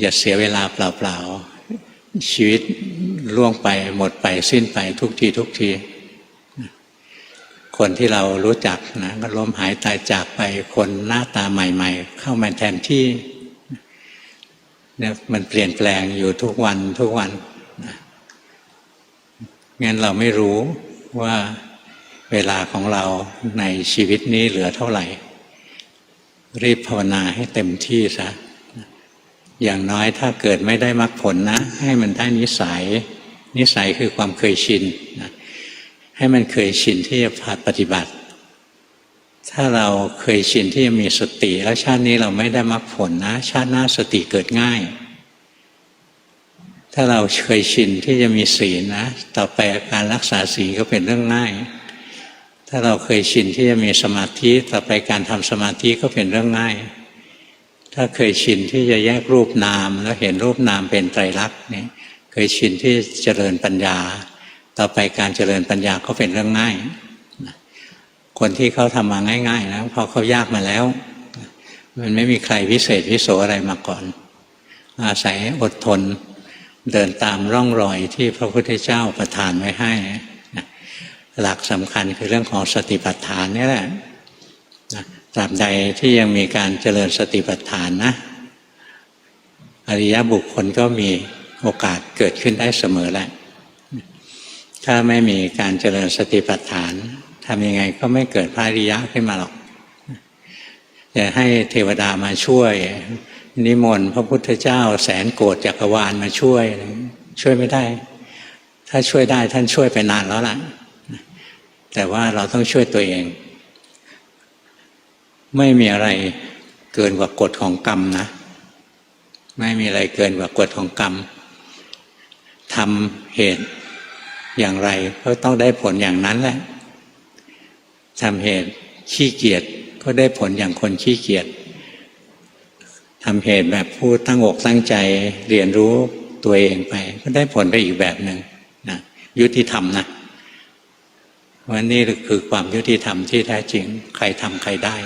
อย่าเสียเวลาเปล่าๆ ชีวิตล่วงไปหมดไปสิ้นไปทุกทีทุกที คนที่เรารู้จักนะก็ล้มหายตายจากไปคนหน้าตาใหม่ ๆ เข้ามาแทนที่เนี่ยมันเปลี่ยนแปลงอยู่ทุกวันทุกวันงั้นเราไม่รู้ว่าเวลาของเราในชีวิตนี้เหลือเท่าไหร่ รีบภาวนาให้เต็มที่ซะ อย่างน้อยถ้าเกิดไม่ได้มรรคผลนะ ให้มันได้นิสัย นิสัยคือความเคยชินนะให้มันเคยชินที่จะปฏิบัติ ถ้าเราเคยชินที่จะมีสติ แล้วชาตินี้เราไม่ได้มรรคผลนะ ชาติหน้าสติเกิดง่าย ถ้าเราเคยชินที่จะมีศีลนะ ต่อไปการรักษาศีลก็เป็นเรื่องง่าย ถ้าเราเคยชินที่จะมีสมาธิ ต่อไปการทำสมาธิก็เป็นเรื่องง่าย ถ้าเคยชินที่จะแยกรูปนาม แล้วเห็นรูปนามเป็นไตรลักษณ์เนี่ยเคยชินที่เจริญปัญญา ต่อไปการเจริญปัญญาก็เป็นเรื่องง่าย คนที่เขาทำมาง่ายๆนะพอเขายากมาแล้ว มันไม่มีใครพิเศษวิโสอะไรมาก่อน อาศัยอดทนเดินตามร่องรอยที่พระพุทธเจ้าประทานไว้ให้หลักสำคัญคือเรื่องของสติปัฏฐานนี่แหละ ตราบใดที่ยังมีการเจริญสติปัฏฐานนะ อริยบุคคลก็มีโอกาสเกิดขึ้นได้เสมอแหละ ถ้าไม่มีการเจริญสติปัฏฐานทำยังไงก็ไม่เกิดพระอริยะขึ้นมาหรอกจะให้เทวดามาช่วย นิมนต์พระพุทธเจ้าแสนโกรธจักรวาลมาช่วย ช่วยไม่ได้ ถ้าช่วยได้ท่านช่วยไปนานแล้วล่ะ แต่ว่าเราต้องช่วยตัวเอง ไม่มีอะไรเกินกว่ากฎของกรรมนะ ไม่มีอะไรเกินกว่ากฎของกรรมทำเหตุอย่างไรก็ต้องได้ผลอย่างนั้นแหละทำเหตุขี้เกียจก็ได้ผลอย่างคนขี้เกียจทำเหตุแบบผู้ตั้งอกตั้งใจเรียนรู้ตัวเองไป ก็ได้ผลไปอีกแบบหนึ่งนะยุติธรรมนะวันนี้คือความยุติธรรมที่แท้จริง ใครทำใครได้